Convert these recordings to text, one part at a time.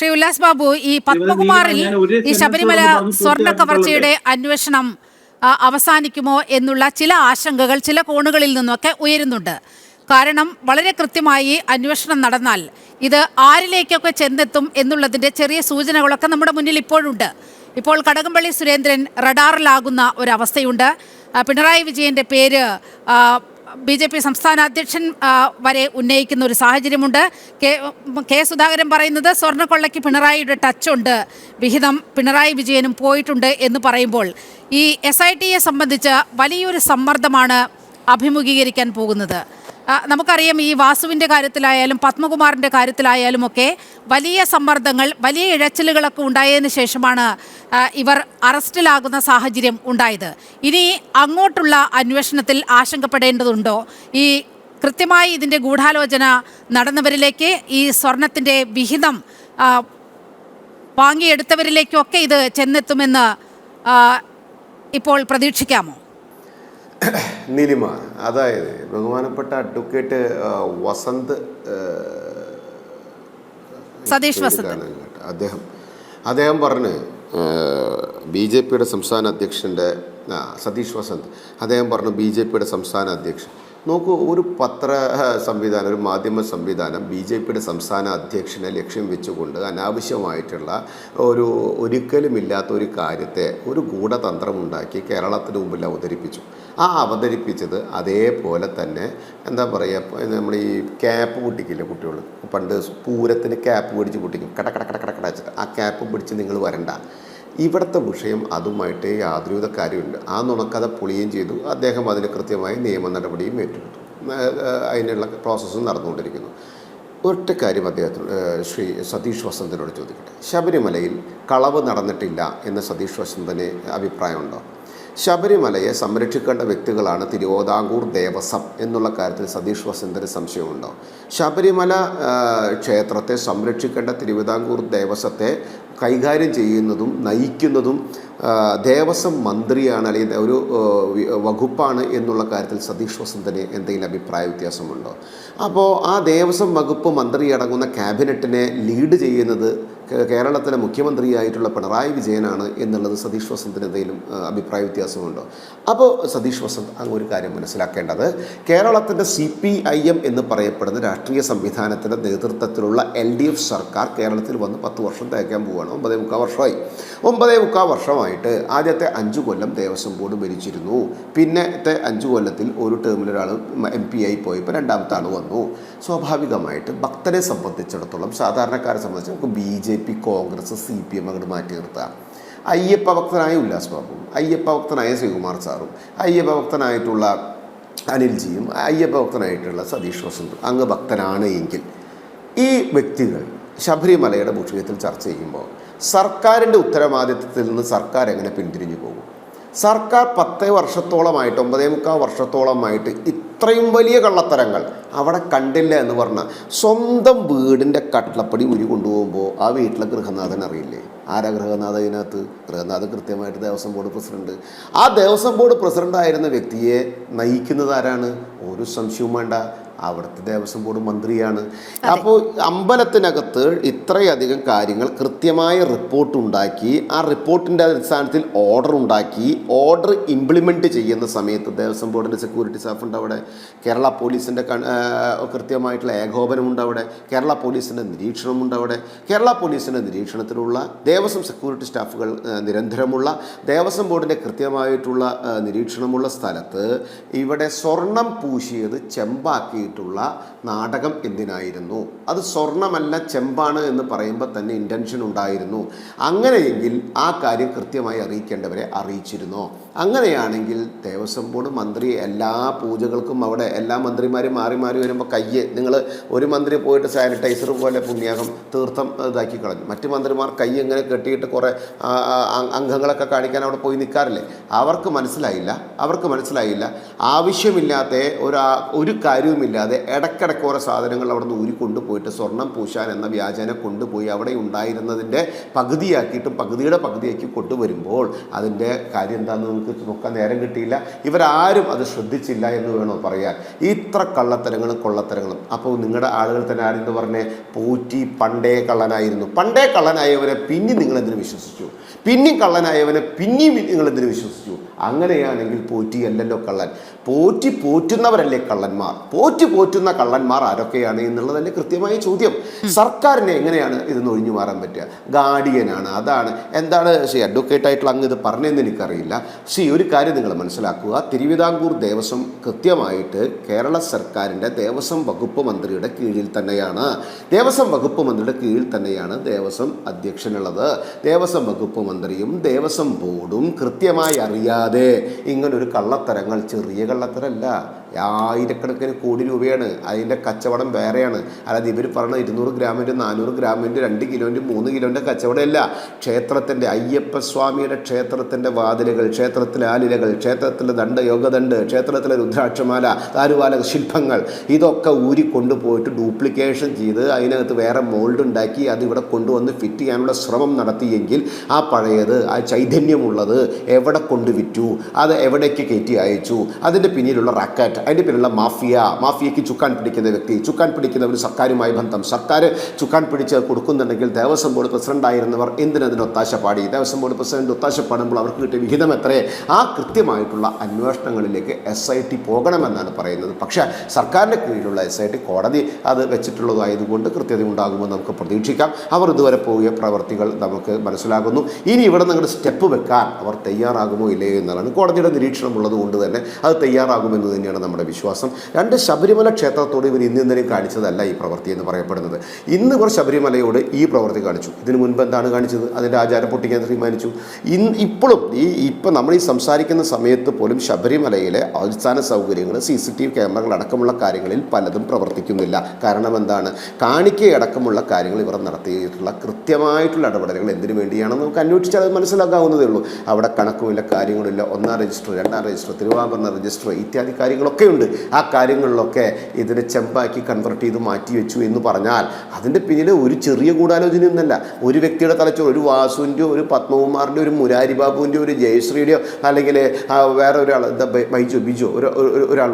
ശ്രീ ഉല്ലാസ് ബാബു ഈ പത്മകുമാറിൽ ഈ ശബരിമല സ്വർണ കവർച്ചയുടെ അന്വേഷണം അവസാനിക്കുമോ എന്നുള്ള ചില ആശങ്കകൾ ചില കോണുകളിൽ നിന്നൊക്കെ ഉയരുന്നുണ്ട്. കാരണം വളരെ കൃത്യമായി അന്വേഷണം നടന്നാൽ ഇത് ആരിലേക്കൊക്കെ ചെന്നെത്തും എന്നുള്ളതിന്റെ ചെറിയ സൂചനകളൊക്കെ നമ്മുടെ മുന്നിൽ ഇപ്പോഴുണ്ട്. ഇപ്പോൾ കടകംപള്ളി സുരേന്ദ്രൻ റഡാറിലാകുന്ന ഒരവസ്ഥയുണ്ട്. പിണറായി വിജയന്റെ പേര് ബി ജെ പി സംസ്ഥാന അധ്യക്ഷൻ വരെ ഉന്നയിക്കുന്ന ഒരു സാഹചര്യമുണ്ട്. കെ കെ സുധാകരൻ പറയുന്നത് സ്വർണക്കൊള്ളയ്ക്ക് പിണറായിയുടെ ടച്ചുണ്ട്. വിഹിതം പിണറായി വിജയനും പോയിട്ടുണ്ട് എന്ന് പറയുമ്പോൾ ഈ എസ് ഐ ടിയെ സംബന്ധിച്ച് വലിയൊരു സമ്മർദ്ദമാണ് അഭിമുഖീകരിക്കാൻ പോകുന്നത്. നമുക്കറിയാം ഈ വാസുവിന്റെ കാര്യത്തിലായാലും പത്മകുമാറിന്റെ കാര്യത്തിലായാലും ഒക്കെ വലിയ സമ്മർദ്ദങ്ങൾ വലിയ ഇഴച്ചിലുകളൊക്കെ ഉണ്ടായതിനു ശേഷമാണ് ഇവർ അറസ്റ്റിലാകുന്ന സാഹചര്യം ഉണ്ടായത്. ഇനി അങ്ങോട്ടുള്ള അന്വേഷണത്തിൽ ആശങ്കപ്പെടേണ്ടതുണ്ടോ? ഈ കൃത്യമായി ഇതിന്റെ ഗൂഢാലോചന നടന്നവരിലേക്ക് ഈ സ്വർണത്തിന്റെ വിഹിതം വാങ്ങിയെടുത്തവരിലേക്കൊക്കെ ഇത് ചെന്നെത്തുമെന്ന് ഇപ്പോൾ പ്രതീക്ഷിക്കാമോ? നിലിമ. അതായത് ബഹുമാനപ്പെട്ട അഡ്വക്കേറ്റ് വസന്ത് സതീഷ് വസന്ത്. അദ്ദേഹം. അദ്ദേഹം പറഞ്ഞ് ബി ജെ പിയുടെ സംസ്ഥാന അധ്യക്ഷന്റെ സതീഷ് വസന്ത്. അദ്ദേഹം പറഞ്ഞു ബി ജെ പിയുടെ സംസ്ഥാന അധ്യക്ഷൻ. നോക്കൂ ഒരു പത്ര സംവിധാനം ഒരു മാധ്യമ സംവിധാനം ബി ജെ പിയുടെ സംസ്ഥാന അധ്യക്ഷനെ ലക്ഷ്യം വെച്ചുകൊണ്ട് അനാവശ്യമായിട്ടുള്ള ഒരു ഒരിക്കലുമില്ലാത്ത ഒരു കാര്യത്തെ ഒരു ഗൂഢതന്ത്രമുണ്ടാക്കി കേരളത്തിന് മുമ്പിൽ അവതരിപ്പിച്ചു. ആ അവതരിപ്പിച്ചത് അതേപോലെ തന്നെ എന്താ പറയുക നമ്മൾ ഈ ക്യാപ്പ് പൊട്ടിക്കില്ല കുട്ടികൾ പണ്ട് പൂരത്തിന് ക്യാപ്പ് പിടിച്ച് പൊട്ടിക്കും. കട കട കട കട ആ ക്യാപ്പ് പിടിച്ച് നിങ്ങൾ വരണ്ട. ഇവിടുത്തെ വിഷയം അതുമായിട്ട് യാതൊരുവിധ കാര്യമുണ്ട് ആ നുണക്കഥ പൊളിയുകയും ചെയ്തു അദ്ദേഹം അതിന് കൃത്യമായി നിയമ നടപടിയും ഏറ്റെടുത്തു. അതിനുള്ള പ്രോസസ്സും നടന്നുകൊണ്ടിരിക്കുന്നു. ഒറ്റ കാര്യം അദ്ദേഹത്തിന് ശ്രീ സതീഷ് വസന്തനോട് ചോദിക്കട്ടെ. ശബരിമലയിൽ കളവ് നടന്നിട്ടില്ല എന്ന് സതീഷ് വസന്തന് അഭിപ്രായമുണ്ടോ? ശബരിമലയെ സംരക്ഷിക്കേണ്ട വ്യക്തികളാണ് തിരുവിതാംകൂർ ദേവസ്വം എന്നുള്ള കാര്യത്തിൽ സതീഷ് വസന്തന് സംശയമുണ്ടോ? ശബരിമല ക്ഷേത്രത്തെ സംരക്ഷിക്കേണ്ട തിരുവിതാംകൂർ ദേവസ്വത്തെ കൈകാര്യം ചെയ്യുന്നതും നയിക്കുന്നതും ദേവസ്വം മന്ത്രിയാണ് അല്ലെങ്കിൽ ഒരു വകുപ്പാണ് എന്നുള്ള കാര്യത്തിൽ സതീഷ് വസന്തന് എന്തെങ്കിലും അഭിപ്രായ വ്യത്യാസമുണ്ടോ? അപ്പോൾ ആ ദേവസ്വം വകുപ്പ് മന്ത്രി അടങ്ങുന്ന ക്യാബിനറ്റിനെ ലീഡ് ചെയ്യുന്നത് കേരളത്തിലെ മുഖ്യമന്ത്രിയായിട്ടുള്ള പിണറായി വിജയനാണ് എന്നുള്ളത് സതീഷ് വസന്തിന് എന്തെങ്കിലും അഭിപ്രായ വ്യത്യാസമുണ്ടോ? അപ്പോൾ സതീഷ് വസന്ത് അങ്ങ് ഒരു കാര്യം മനസ്സിലാക്കേണ്ടത് കേരളത്തിന്റെ സി പി ഐ എം എന്ന് പറയപ്പെടുന്ന രാഷ്ട്രീയ സംവിധാനത്തിന്റെ നേതൃത്വത്തിലുള്ള എൽ ഡി എഫ് സർക്കാർ കേരളത്തിൽ വന്ന് പത്ത് വർഷം തേക്കാൻ പോവുകയാണ് ഒമ്പതേ മുക്കാൽ വർഷമായി. ഒമ്പതേ മുക്കാൽ വർഷമായിട്ട് ആദ്യത്തെ അഞ്ച് കൊല്ലം ദേവസ്വം ബോർഡ് ഭരിച്ചിരുന്നു. പിന്നത്തെ അഞ്ച് കൊല്ലത്തിൽ ഒരു ടേമിലൊരാൾ എം പി ആയി പോയപ്പോൾ രണ്ടാമത്തെ ആൾ വന്നു. സ്വാഭാവികമായിട്ട് ഭക്തരെ സംബന്ധിച്ചിടത്തോളം സാധാരണക്കാരെ സംബന്ധിച്ച് നമുക്ക് B J P Congress C P M അങ്ങോട്ട് മാറ്റി നിർത്താം. അയ്യപ്പ ഭക്തനായ ഉല്ലാസ് ബാബുവും അയ്യപ്പ ഭക്തനായ ശ്രീകുമാർ സാറും അയ്യപ്പ ഭക്തനായിട്ടുള്ള അനിൽജിയും അയ്യപ്പ ഭക്തനായിട്ടുള്ള സതീഷ് വസന്തും അങ്ങ് ഭക്തനാണ് എങ്കിൽ ഈ വ്യക്തികൾ ശബരിമലയുടെ വിഷയത്തിൽ ചർച്ച ചെയ്യുമ്പോൾ സർക്കാരിന്റെ ഉത്തരവാദിത്വത്തിൽ നിന്ന് സർക്കാർ എങ്ങനെ പിന്തിരിഞ്ഞു പോകും? സർക്കാർ പത്ത് വർഷത്തോളമായിട്ട് ഒമ്പതേ മുക്കാൽ വർഷത്തോളമായിട്ട് ഇത്രയും വലിയ കള്ളത്തരങ്ങൾ അവിടെ കണ്ടില്ല എന്ന് പറഞ്ഞാൽ സ്വന്തം വീടിന്റെ കട്ടിളപ്പടി ഉരി കൊണ്ടുപോകുമ്പോൾ ആ വീട്ടിലെ ഗൃഹനാഥൻ അറിയില്ലേ? ആരാ ഗൃഹനാഥ ഇതിനകത്ത്? ഗൃഹനാഥ് കൃത്യമായിട്ട് ദേവസ്വം ബോർഡ് പ്രസിഡന്റ്. ആ ദേവസ്വം ബോർഡ് പ്രസിഡന്റ് ആയിരുന്ന വ്യക്തിയെ നയിക്കുന്നത് ആരാണ്? ഒരു സംശയവും വേണ്ട. അവിടുത്തെ ദേവസ്വം ബോർഡ് മന്ത്രിയാണ്. അപ്പോൾ അമ്പലത്തിനകത്ത് ഇത്രയധികം കാര്യങ്ങൾ കൃത്യമായ റിപ്പോർട്ട് ഉണ്ടാക്കി ആ റിപ്പോർട്ടിന്റെ അടിസ്ഥാനത്തിൽ ഓർഡർ ഉണ്ടാക്കി ഓർഡർ ഇംപ്ലിമെന്റ് ചെയ്യുന്ന സമയത്ത് ദേവസ്വം ബോർഡിന്റെ സെക്യൂരിറ്റി സ്റ്റാഫ് ഉണ്ട് അവിടെ കേരള പോലീസിന്റെ കൃത്യമായിട്ടുള്ള ഏകോപനമുണ്ട് അവിടെ കേരള പോലീസിന്റെ നിരീക്ഷണമുണ്ട് അവിടെ. കേരള പോലീസിന്റെ നിരീക്ഷണത്തിലുള്ള ദേവസ്വം സെക്യൂരിറ്റി സ്റ്റാഫുകൾ നിരന്തരമുള്ള ദേവസ്വം ബോർഡിന്റെ കൃത്യമായിട്ടുള്ള നിരീക്ഷണമുള്ള സ്ഥലത്ത് ഇവിടെ സ്വർണം പൂശിയത് ചെമ്പാക്കിയിട്ടുള്ള നാടകം എന്തിനായിരുന്നു? അത് സ്വർണമല്ല ചെമ്പാണ് എന്ന് പറയുമ്പോൾ തന്നെ ഇന്റൻഷൻ ഉണ്ടായിരുന്നു. അങ്ങനെയെങ്കിൽ ആ കാര്യം കൃത്യമായി അറിയിക്കേണ്ടവരെ അറിയിച്ചിരുന്നോ? അങ്ങനെയാണെങ്കിൽ ദേവസ്വം ബോർഡ് മന്ത്രി എല്ലാ പൂജകൾക്കും അവിടെ എല്ലാ മന്ത്രിമാരും മാറി മാറി വരുമ്പോൾ കയ്യ് നിങ്ങൾ ഒരു മന്ത്രി പോയിട്ട് സാനിറ്റൈസർ പോലെ പുണ്യാകം തീർത്ഥം ഇതാക്കി കളഞ്ഞു. മറ്റ് മന്ത്രിമാർ കൈ ഇങ്ങനെ കെട്ടിയിട്ട് കുറേ അംഗങ്ങളൊക്കെ കാണിക്കാൻ അവിടെ പോയി നിൽക്കാറില്ലേ അവർക്ക് മനസ്സിലായില്ല. അവർക്ക് മനസ്സിലായില്ല. ആവശ്യമില്ലാത്ത ഒരു ഒരു കാര്യവുമില്ലാത്ത ഇല്ലാതെ ഇടയ്ക്കിടയ്ക്ക് ഓരോ സാധനങ്ങൾ അവിടെ നിന്ന് ഊരി കൊണ്ടുപോയിട്ട് സ്വർണം പൂശാൻ എന്ന വ്യാജന കൊണ്ടുപോയി അവിടെ ഉണ്ടായിരുന്നതിന്റെ പകുതിയാക്കിയിട്ടും പകുതിയുടെ പകുതിയാക്കി കൊണ്ടുവരുമ്പോൾ അതിന്റെ കാര്യം എന്താണെന്ന് നമുക്ക് നോക്കാൻ നേരം കിട്ടിയില്ല. ഇവരാരും അത് ശ്രദ്ധിച്ചില്ല എന്ന് വേണോ പറയാൻ. ഇത്ര കള്ളത്തരങ്ങളും കൊള്ളത്തരങ്ങളും. അപ്പോൾ നിങ്ങളുടെ ആളുകൾ തന്നെ ആരെന്ന് പറഞ്ഞേ? പൂറ്റി പണ്ടേ കള്ളനായിരുന്നു. പണ്ടേ കള്ളനായവരെ പിന്നെ നിങ്ങൾ എന്തിനു വിശ്വസിച്ചു? പിന്നെയും കള്ളനായവനെ പിന്നെയും നിങ്ങൾ എന്തിനു വിശ്വസിച്ചു? അങ്ങനെയാണെങ്കിൽ പോറ്റിയല്ലല്ലോ കള്ളൻ. പോറ്റി പോറ്റുന്നവരല്ലേ കള്ളന്മാർ? പോറ്റി പോറ്റുന്ന കള്ളന്മാർ ആരൊക്കെയാണ് എന്നുള്ളതല്ലേ കൃത്യമായ ചോദ്യം. സർക്കാരിനെ എങ്ങനെയാണ് ഇതൊന്ന് ഒഴിഞ്ഞു മാറാൻ പറ്റുക? ഗാർഡിയനാണ് അതാണ്. എന്താണ് ശ്രീ അഡ്വക്കേറ്റ് ആയിട്ടുള്ള അങ്ങ് ഇത് പറഞ്ഞതെന്ന് എനിക്കറിയില്ല. ശ്രീ ഒരു കാര്യം നിങ്ങൾ മനസ്സിലാക്കുക. തിരുവിതാംകൂർ ദേവസ്വം കൃത്യമായിട്ട് കേരള സർക്കാരിന്റെ ദേവസ്വം വകുപ്പ് മന്ത്രിയുടെ കീഴിൽ തന്നെയാണ്. ദേവസ്വം വകുപ്പ് മന്ത്രിയുടെ കീഴിൽ തന്നെയാണ് ദേവസ്വം അധ്യക്ഷനുള്ളത്. ദേവസ്വം വകുപ്പ് മന്ത്രിയും ദേവസ്വം ബോർഡും കൃത്യമായി അറിയാതെ ഇങ്ങനൊരു കള്ളത്തരങ്ങൾ ചെറിയ കള്ളത്തരമല്ല. ആയിരക്കണക്കിന് കോടി രൂപയാണ്. അതിന്റെ കച്ചവടം വേറെയാണ്. അതായത് ഇവർ പറഞ്ഞ ഇരുന്നൂറ് ഗ്രാമിന്റെ നാനൂറ് ഗ്രാമിന്റെ രണ്ട് കിലോന്റെ മൂന്ന് കിലോന്റെ കച്ചവടമല്ല. ക്ഷേത്രത്തിന്റെ അയ്യപ്പസ്വാമിയുടെ ക്ഷേത്രത്തിന്റെ വാതിലുകൾ ക്ഷേത്രത്തിലെ ആലിലകൾ ക്ഷേത്രത്തിലെ ദണ്ഡ് യോഗദണ്ഡ് ക്ഷേത്രത്തിലെ രുദ്രാക്ഷമാല താരുവാല ശില്പങ്ങൾ ഇതൊക്കെ ഊരി കൊണ്ടുപോയിട്ട് ഡ്യൂപ്ലിക്കേഷൻ ചെയ്ത് അതിനകത്ത് വേറെ മോൾഡ് ഉണ്ടാക്കി അത് ഇവിടെ കൊണ്ടുവന്ന് ഫിറ്റ് ചെയ്യാനുള്ള ശ്രമം നടത്തിയെങ്കിൽ ആ പഴയത് ആ ചൈതന്യമുള്ളത് എവിടെ കൊണ്ടുവിറ്റു അത് എവിടേക്ക് കയറ്റി അയച്ചു? അതിന്റെ പിന്നിലുള്ള റാക്കറ്റ്. അതിന്റെ പേരുള്ള മാഫിയ മാഫിയയ്ക്ക് ചുക്കാൻ പിടിക്കുന്ന വ്യക്തി ചുക്കാൻ പിടിക്കുന്ന ഒരു സർക്കാരുമായി ബന്ധം. സർക്കാർ ചുക്കാൻ പിടിച്ച് കൊടുക്കുന്നുണ്ടെങ്കിൽ ദേവസ്വം ബോർഡ് പ്രസിഡന്റായിരുന്നവർ എന്തിനതിന് ഒത്താശ പാടി? ദേവസ്വം ബോർഡ് പ്രസിഡന്റ് ഒത്താശ പാടുമ്പോൾ അവർക്ക് കിട്ടിയ വിഹിതം എത്രയേ? ആ കൃത്യമായിട്ടുള്ള അന്വേഷണങ്ങളിലേക്ക് എസ് ഐ ടി പോകണമെന്നാണ് പറയുന്നത്. പക്ഷേ സർക്കാരിന്റെ കീഴിലുള്ള എസ് ഐ ടി കോടതി അത് വെച്ചിട്ടുള്ളതായതുകൊണ്ട് കൃത്യത ഉണ്ടാകുമെന്ന് നമുക്ക് പ്രതീക്ഷിക്കാം. അവർ ഇതുവരെ പോയ പ്രവർത്തികൾ നമുക്ക് മനസ്സിലാകുന്നു. ഇനി ഇവിടെ നിങ്ങളുടെ സ്റ്റെപ്പ് വെക്കാൻ അവർ തയ്യാറാകുമോ ഇല്ലയോ എന്നാണ് കോടതിയുടെ നിരീക്ഷണം കൊണ്ട് തന്നെ അത് തയ്യാറാകുമെന്ന് തന്നെയാണ് നമ്മുടെ വിശ്വാസം. രണ്ട് ശബരിമല ക്ഷേത്രത്തോട് ഇവർ ഇന്ന് ഇന്നലെയും കാണിച്ചതല്ല ഈ പ്രവൃത്തി എന്ന് പറയപ്പെടുന്നത്. ഇന്ന് ഇവർ ശബരിമലയോട് ഈ പ്രവൃത്തി കാണിച്ചു. ഇതിനു മുൻപ് എന്താണ് കാണിച്ചത്? അതിന്റെ ആചാരം പൊട്ടിക്കാൻ തീരുമാനിച്ചു. ഇന്ന് ഇപ്പോഴും ഈ ഇപ്പം നമ്മൾ ഈ സംസാരിക്കുന്ന സമയത്ത് പോലും ശബരിമലയിലെ അടിസ്ഥാന സൗകര്യങ്ങൾ സി സി ടി വി ക്യാമറകൾ അടക്കമുള്ള കാര്യങ്ങളിൽ പലതും പ്രവർത്തിക്കുന്നില്ല. കാരണം എന്താണ്? കാണിക്കയടക്കമുള്ള കാര്യങ്ങൾ ഇവർ നടത്തിയിട്ടുള്ള കൃത്യമായിട്ടുള്ള ഇടപെടലുകൾ എന്തിനു വേണ്ടിയാണെന്ന് നമുക്ക് അന്വേഷിച്ചാൽ അത് മനസ്സിലാക്കാവുന്നതേ ഉള്ളൂ. അവിടെ കണക്കുമില്ല കാര്യങ്ങളില്ല. ഒന്നാം രജിസ്റ്റർ രണ്ടാം രജിസ്റ്റർ തിരുവാഭരണ രജിസ്റ്റർ ഇത്യാദി കാര്യങ്ങളൊക്കെ ഉണ്ട്. ആ കാര്യങ്ങളിലൊക്കെ ഇതിനെ ചെമ്പാക്കി കൺവെർട്ട് ചെയ്ത് മാറ്റി വെച്ചു എന്ന് പറഞ്ഞാൽ അതിന്റെ പിന്നിൽ ഒരു ചെറിയ ഗൂഢാലോചനയൊന്നല്ല ഒരു വ്യക്തിയുടെ തലച്ചോറ് ഒരു വാസുവിന്റെയോ ഒരു പത്മകുമാറിന്റെ ഒരു മുരാരി ബാബുവിന്റെയോ ഒരു ജയശ്രീയുടെയോ അല്ലെങ്കിൽ വേറെ ഒരാൾ ബൈജോ ബിജോ ഒരു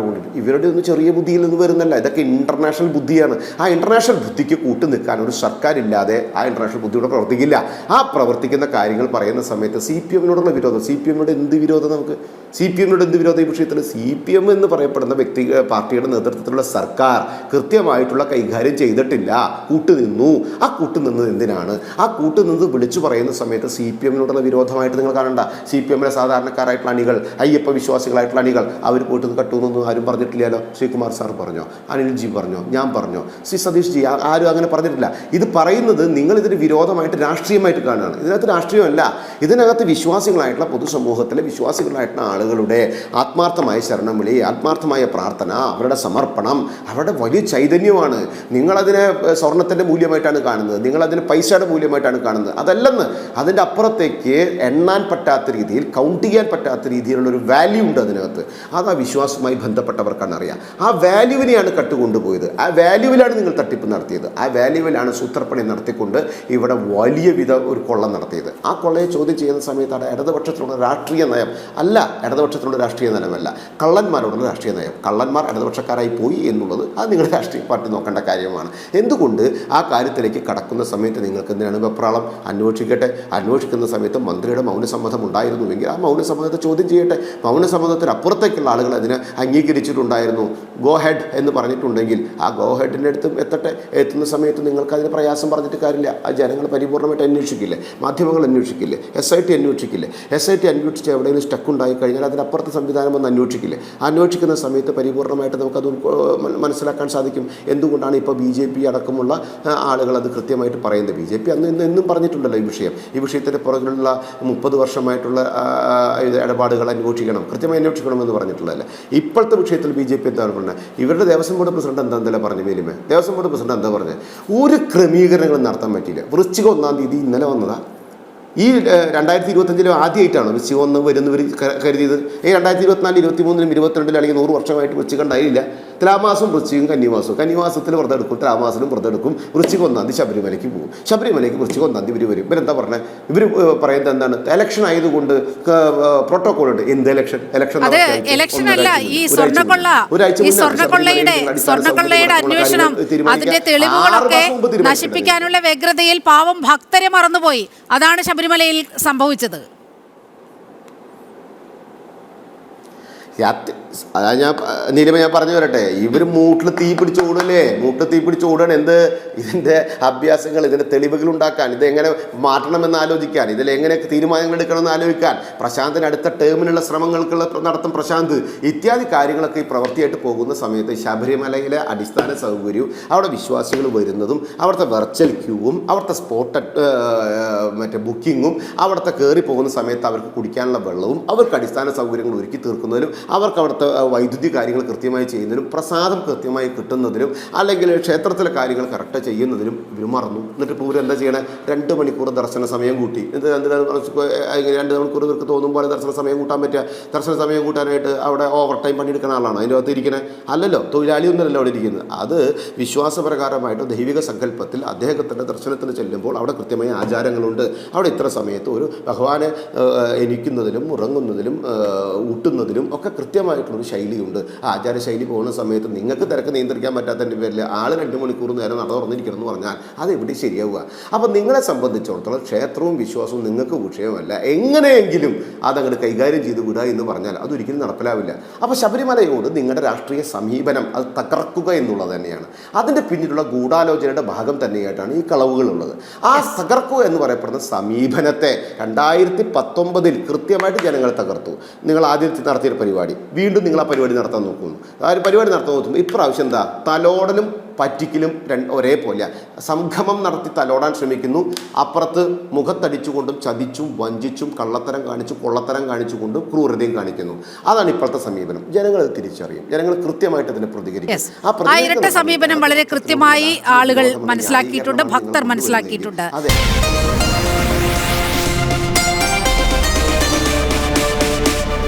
കൊണ്ടിട്ട് ഇവരുടെ ഒന്നും ചെറിയ ബുദ്ധിയിൽ നിന്ന് വരുന്നല്ല ഇതൊക്കെ ഇന്റർനാഷണൽ ബുദ്ധിയാണ്. ആ ഇന്റർനാഷണൽ ബുദ്ധിക്ക് കൂട്ടു നിൽക്കാൻ ഒരു സർക്കാരില്ലാതെ ആ ഇന്റർനാഷണൽ ബുദ്ധിയോടെ പ്രവർത്തിക്കില്ല. ആ പ്രവർത്തിക്കുന്ന കാര്യങ്ങൾ പറയുന്ന സമയത്ത് സി പി എമ്മിനോടുള്ള വിരോധം. സി പി എമ്മിനോട് എന്ത് വിരോധം നമുക്ക്? സി പി എമ്മിനോട് എന്ത് വിരോധം ഈ വിഷയത്തിൽ? സി പി എം എന്ന് പറയപ്പെടുന്ന വ്യക്തി പാർട്ടിയുടെ നേതൃത്വത്തിലുള്ള സർക്കാർ കൃത്യമായിട്ടുള്ള കൈകാര്യം ചെയ്തിട്ടില്ല. കൂട്ടുനിന്നു. ആ കൂട്ടുനിന്നത് എന്തിനാണ്? ആ കൂട്ടുനിന്ന് വിളിച്ചു പറയുന്ന സമയത്ത് സി പി എമ്മിനോടുള്ള വിരോധമായിട്ട് നിങ്ങൾ കാണണ്ട. സി പി എമ്മിലെ സാധാരണക്കാരായിട്ടുള്ള അണികൾ അയ്യപ്പ വിശ്വാസികളായിട്ടുള്ള അണികൾ അവർ പോയിട്ട് കട്ടുന്നൊന്നും ആരും പറഞ്ഞിട്ടില്ലല്ലോ. ശ്രീകുമാർ സാർ പറഞ്ഞോ? അനിൽജി പറഞ്ഞോ? ഞാൻ പറഞ്ഞോ? ശ്രീ സതീഷ് ജി ആരും അങ്ങനെ പറഞ്ഞിട്ടില്ല. ഇത് പറയുന്നത് നിങ്ങൾ ഇതിന് വിരോധമായിട്ട് രാഷ്ട്രീയമായിട്ട് കാണുകയാണ്. ഇതിനകത്ത് രാഷ്ട്രീയമല്ല. ഇതിനകത്ത് വിശ്വാസികളായിട്ടുള്ള പൊതുസമൂഹത്തിലെ വിശ്വാസികളായിട്ടുള്ള ആളുകളുടെ ആത്മാർത്ഥമായ ശരണം വിളി ആത്മാർത്ഥമായ പ്രാർത്ഥന അവരുടെ സമർപ്പണം അവരുടെ വലിയ ചൈതന്യമാണ്. നിങ്ങളതിനെ സ്വർണത്തിന്റെ മൂല്യമായിട്ടാണ് കാണുന്നത്. നിങ്ങളതിന് പൈസയുടെ മൂല്യമായിട്ടാണ് കാണുന്നത്. അതല്ലെന്ന് അതിന്റെ അപ്പുറത്തേക്ക് എണ്ണാൻ പറ്റാത്ത രീതിയിൽ കൗണ്ട് ചെയ്യാൻ പറ്റാത്ത രീതിയിലുള്ള ഒരു വാല്യൂ ഉണ്ട് അതിനകത്ത്. അത് ആ വിശ്വാസവുമായി ബന്ധപ്പെട്ടവർക്കാണ് അറിയാം. ആ വാല്യൂവിനെയാണ് കട്ടുകൊണ്ടുപോയത്. ആ വാല്യൂവിലാണ് നിങ്ങൾ തട്ടിപ്പ് നടത്തിയത്. ആ വാല്യൂവിലാണ് സൂത്രപ്പണി നടത്തിക്കൊണ്ട് ഇവിടെ വലിയ വിധ ഒരു കൊള്ള നടത്തിയത്. ആ കൊള്ളയെ ചോദ്യം ചെയ്യുന്ന സമയത്താണ് ഇടതുപക്ഷത്തിലുള്ള രാഷ്ട്രീയ നയം അല്ല ഇടതുപക്ഷത്തിലുള്ള രാഷ്ട്രീയ നയമല്ല കള്ളന്മാരോടുള്ള രാഷ്ട്രീയ നയം കള്ളന്മാർ ഇടതുപക്ഷക്കാരായി പോയി എന്നുള്ളത് അത് നിങ്ങളുടെ രാഷ്ട്രീയ പാർട്ടി നോക്കേണ്ട കാര്യമാണ്. എന്തുകൊണ്ട് ആ കാര്യത്തിലേക്ക് കടക്കുന്ന സമയത്ത് നിങ്ങൾക്ക് എന്തിനാണ് വെപ്രാളം? അന്വേഷിക്കട്ടെ. അന്വേഷിക്കുന്ന സമയത്ത് മന്ത്രിയുടെ മൗനസമ്മതം ഉണ്ടായിരുന്നുവെങ്കിൽ ആ മൗനസമ്മതത്തെ ചോദ്യം ചെയ്യട്ടെ. മൗനസമ്മതത്തിന് അപ്പുറത്തേക്കുള്ള ആളുകൾ അതിനെ അംഗീകരിച്ചിട്ടുണ്ടായിരുന്നു. ഗോ ഹെഡ് എന്ന് പറഞ്ഞിട്ടുണ്ടെങ്കിൽ ആ ഗോ ഹെഡിന്റെ അടുത്തും എത്തട്ടെ. എത്തുന്ന സമയത്ത് നിങ്ങൾക്ക് അതിന് പ്രയാസം പറഞ്ഞിട്ട് കാര്യമില്ല. ആ ജനങ്ങൾ പരിപൂർണമായിട്ട് അന്വേഷിക്കില്ലേ? മാധ്യമങ്ങൾ അന്വേഷിക്കില്ലേ? എസ് ഐ ടി അന്വേഷിക്കില്ലേ? എസ് ഐ ടി അന്വേഷിച്ച് എവിടെയെങ്കിലും സ്റ്റക്ക് ഉണ്ടായി കഴിഞ്ഞാൽ അതിനപ്പുറത്തെ സംവിധാനം ഒന്ന് അന്വേഷിക്കില്ലേ? അന്വേഷിക്കുന്ന സമയത്ത് പരിപൂർണമായിട്ട് നമുക്കത് മനസ്സിലാക്കാൻ സാധിക്കും. എന്തുകൊണ്ടാണ് ഇപ്പോൾ ബി ജെ പി അടക്കമുള്ള ആളുകൾ അത് കൃത്യമായിട്ട് പറയുന്നത്? ബി ജെ പി അന്ന് ഇന്ന് എന്നും പറഞ്ഞിട്ടുണ്ടല്ലോ ഈ വിഷയം. ഈ വിഷയത്തിന്റെ പുറകിലുള്ള മുപ്പത് വർഷമായിട്ടുള്ള ഇടപാടുകൾ അന്വേഷിക്കണം. കൃത്യമായി അന്വേഷിക്കണമെന്ന് പറഞ്ഞിട്ടുള്ളതല്ല. ഇപ്പോഴത്തെ വിഷയത്തിൽ ബി ജെ പി എന്താണ് പറഞ്ഞത്? ഇവരുടെ ദേവസ്വം ബോർഡ് പ്രസിഡന്റ് എന്താണെന്നല്ലേ പറഞ്ഞു മേലിമേ? ദേവസ്വം ബോർഡ് പ്രസിഡന്റ് എന്താ പറഞ്ഞത് ഒരു ക്രമീകരണങ്ങളും നടത്താൻ പറ്റിയില്ല. വൃശ്ചിക ഒന്നാം തീയതി ഇന്നലെ വന്നതാ. ഈ രണ്ടായിരത്തി ഇരുപത്തഞ്ചിലും ആദ്യമായിട്ടാണ് വൃശ്ചികം ഒന്ന് വരുന്നവർ കരുതിയത്. ഈ രണ്ടായിരത്തി ഇരുപത്തിനാല് ഇരുപത്തി മൂന്നിലും ഇരുപത്തിരണ്ടിലും അല്ലെങ്കിൽ നൂറ് വർഷമായിട്ട് വൃശ്ചികം ഉണ്ടായില്ല തുലാമാസം വൃശ്ചികം കന്നിമാസവും കന്നിമാസത്തിൽ വ്രതം എടുക്കും തുലാമാസത്തിലും വ്രതം എടുക്കും. വൃശ്ചികം ഒന്നാം തീയതി ശബരിമലയ്ക്ക് പോകും. ശബരിമലയ്ക്ക് വൃശ്ചിക ഒന്നാം തീയതി ഇവർ വരും. ഇവരെന്താ പറഞ്ഞത് ഇവർ പറയുന്നത് എന്താണ്? എലക്ഷൻ ആയതുകൊണ്ട് പ്രോട്ടോകോൾ ഉണ്ട്. എന്ത് എലക്ഷൻ എലക്ഷൻ എലക്ഷൻ അല്ല. ഈ സ്വർണക്കൊള്ള ഈ സ്വർണക്കൊള്ളയുടെ സ്വർണക്കൊള്ളയുടെ അന്വേഷണം അതിന്റെ തെളിവുകളൊക്കെ നശിപ്പിക്കാനുള്ള വ്യഗ്രതയിൽ പാവം ഭക്തരെ മറന്നുപോയി. അതാണ് ശബരിമലയിൽ സംഭവിച്ചത്. അതാ ഞാൻ നീലിമ ഞാൻ പറഞ്ഞു വരട്ടെ. ഇവർ മൂട്ടിൽ തീ പിടിച്ച് ഓടല്ലേ മൂട്ടിൽ തീ പിടിച്ച് ഓടാൻ എന്ത് ഇതിന്റെ അഭ്യാസങ്ങൾ ഇതിന്റെ തെളിവുകൾ ഉണ്ടാക്കാൻ ഇതെങ്ങനെ മാറ്റണമെന്ന് ആലോചിക്കാൻ ഇതിൽ എങ്ങനെ തീരുമാനങ്ങൾ എടുക്കണമെന്ന് ആലോചിക്കാൻ. പ്രശാന്തിന് അടുത്ത ടേമിനുള്ള ശ്രമങ്ങൾക്കുള്ള നടത്തും പ്രശാന്ത്. ഇത്യാദി കാര്യങ്ങളൊക്കെ ഈ പ്രവൃത്തിയായിട്ട് പോകുന്ന സമയത്ത് ശബരിമലയിലെ അടിസ്ഥാന സൗകര്യവും അവിടെ വിശ്വാസികൾ വരുന്നതും അവിടുത്തെ വെർച്വൽ ക്യൂവും അവിടുത്തെ സ്പോട്ട് മറ്റേ ബുക്കിങ്ങും അവിടുത്തെ കയറി പോകുന്ന സമയത്ത് അവർക്ക് കുടിക്കാനുള്ള വെള്ളവും അവർക്ക് അടിസ്ഥാന സൗകര്യങ്ങൾ ഒരുക്കി തീർക്കുന്നതിലും അവർക്ക് അവിടുത്തെ വൈദ്യുതി കാര്യങ്ങൾ കൃത്യമായി ചെയ്യുന്നതിനും പ്രസാദം കൃത്യമായി കിട്ടുന്നതിനും അല്ലെങ്കിൽ ക്ഷേത്രത്തിലെ കാര്യങ്ങൾ കറക്റ്റ് ചെയ്യുന്നതിനും ഇവർ മറന്നു. എന്നിട്ട് ഇവർ എന്താ ചെയ്യണേ? രണ്ട് മണിക്കൂർ ദർശന സമയം കൂട്ടി. ഇത് രണ്ട് മണിക്കൂർ ഇവർക്ക് തോന്നും പോലെ ദർശന സമയം കൂട്ടാൻ പറ്റുക. ദർശന സമയം കൂട്ടാനായിട്ട് അവിടെ ഓവർ ടൈം പണിയെടുക്കുന്ന ആളാണ്? അതിന്റെ അകത്ത് ഇരിക്കണേ? അല്ലല്ലോ തൊഴിലാളിയൊന്നുമല്ലല്ലോ അവിടെ ഇരിക്കുന്നത്. അത് വിശ്വാസപ്രകാരമായിട്ട് ദൈവിക സങ്കല്പത്തിൽ അദ്ദേഹത്തിന്റെ ദർശനത്തിന് ചെല്ലുമ്പോൾ അവിടെ കൃത്യമായ ആചാരങ്ങളുണ്ട്. അവിടെ ഇത്ര സമയത്ത് ഒരു ഭഗവാനെ എനിക്കുന്നതിലും ഉറങ്ങുന്നതിലും ഊട്ടുന്നതിലും ഒക്കെ കൃത്യമായിട്ടുള്ളൊരു ശൈലിയുണ്ട്. ആ ആചാര ശൈലി പോകുന്ന സമയത്ത് നിങ്ങൾക്ക് തിരക്ക് നിയന്ത്രിക്കാൻ പറ്റാത്തതിന്റെ പേരിൽ ആൾ രണ്ട് മണിക്കൂർ നേരം നട തുറന്നിരിക്കണം എന്ന് പറഞ്ഞാൽ അത് എവിടെ ശരിയാവുക? അപ്പം നിങ്ങളെ സംബന്ധിച്ചിടത്തോളം ക്ഷേത്രവും വിശ്വാസവും നിങ്ങൾക്ക് വിഷയമല്ല. എങ്ങനെയെങ്കിലും അതങ്ങോട്ട് കൈകാര്യം ചെയ്ത് വിടുക എന്ന് പറഞ്ഞാൽ അതൊരിക്കലും നടപ്പിലാവില്ല. അപ്പോൾ ശബരിമലയോട് നിങ്ങളുടെ രാഷ്ട്രീയ സമീപനം അത് തകർക്കുക എന്നുള്ളത് തന്നെയാണ്. അതിന്റെ പിന്നിലുള്ള ഗൂഢാലോചനയുടെ ഭാഗം തന്നെയായിട്ടാണ് ഈ കളവുകളുള്ളത്. ആ തകർക്കുക എന്ന് പറയപ്പെടുന്ന സമീപനത്തെ രണ്ടായിരത്തി പത്തൊമ്പതിൽ കൃത്യമായിട്ട് ജനങ്ങൾ തകർത്തു. നിങ്ങൾ ആദ്യം നടത്തിയ പരിപാടി വീണ്ടും നിങ്ങൾ ആ പരിപാടി നടത്താൻ നോക്കുന്നു. ആ ഒരു പരിപാടി നടത്താൻ നോക്കുമ്പോൾ ഇപ്രാവശ്യം എന്താ? തലോടലും പറ്റിക്കലും രണ്ട് ഒരേപോലെ സംഗമം നടത്തി തലോടാൻ ശ്രമിക്കുന്നു. അപ്പുറത്ത് മുഖത്തടിച്ചുകൊണ്ടും ചതിച്ചും വഞ്ചിച്ചും കള്ളത്തരം കാണിച്ചു കൊള്ളത്തരം കാണിച്ചുകൊണ്ടും ക്രൂരതയും കാണിക്കുന്നു. അതാണ് ഇപ്പോഴത്തെ സമീപനം. ജനങ്ങൾ തിരിച്ചറിയും. ജനങ്ങൾ കൃത്യമായിട്ട് അതിനെ പ്രതികരിക്കും. ആ ഇരട്ട സമീപനം വളരെ കൃത്യമായി ആളുകൾ മനസ്സിലാക്കിയിട്ടുണ്ട് ഭക്തർ മനസ്സിലാക്കിയിട്ടുണ്ട്. അതെ.